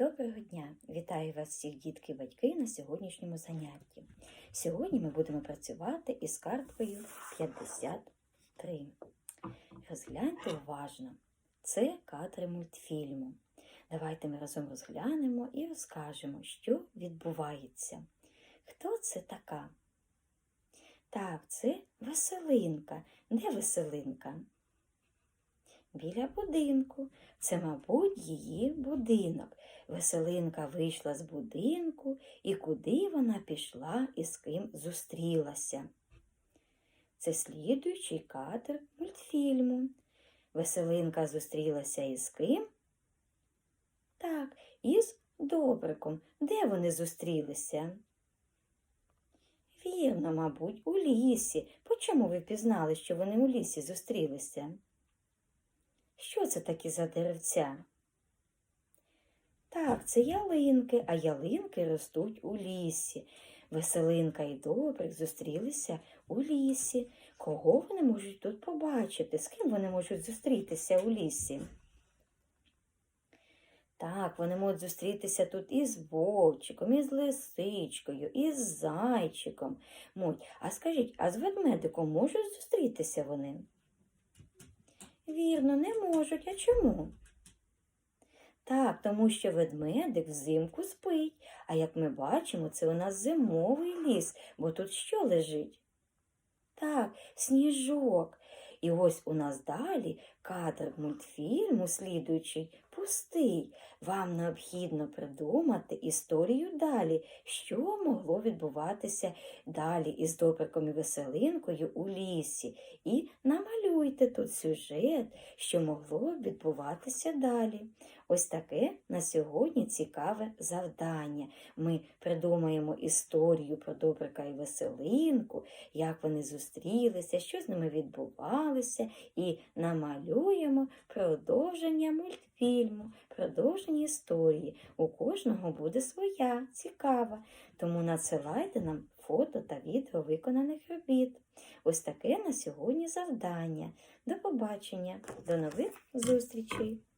Доброго дня! Вітаю вас всіх дітки і батьки на сьогоднішньому занятті. Сьогодні ми будемо працювати із карткою 53. Розгляньте уважно. Це кадри мультфільму. Давайте ми разом розглянемо і розкажемо, що відбувається. Хто це така? Так, це веселинка. Де веселинка? Біля будинку. Це, мабуть, її будинок. Веселинка вийшла з будинку і куди вона пішла і з ким зустрілася. Це слідуючий кадр мультфільму. Веселинка зустрілася із ким? Так, із Добриком. Де вони зустрілися? Вірно, мабуть, у лісі. По чому ви пізнали, що вони у лісі зустрілися? Що це такі за деревця? Так, це ялинки, а ялинки ростуть у лісі. Веселинка і Добрик зустрілися у лісі. Кого вони можуть тут побачити? З ким вони можуть зустрітися у лісі? Так, вони можуть зустрітися тут із вовчиком, із лисичкою, із зайчиком. Муть, а скажіть, а з ведмедиком можуть зустрітися вони? Вірно, не можуть. А чому? Так, тому що ведмедик взимку спить, а як ми бачимо, це у нас зимовий ліс, бо тут що лежить? Так, сніжок. І ось у нас далі кадр мультфільму, слідуючий, пустий. Вам необхідно придумати історію далі, що могло відбуватися далі із добриком і веселинкою у лісі. І намалюйте тут сюжет, що могло відбуватися далі. Ось таке на сьогодні цікаве завдання. Ми придумаємо історію про добрика і веселинку, як вони зустрілися, що з ними відбувалося, і намалюємо продовження мультфільму, продовження історії. У кожного буде своя, цікава. Тому надсилайте нам фото та відео виконаних робіт. Ось таке на сьогодні завдання. До побачення, до нових зустрічей!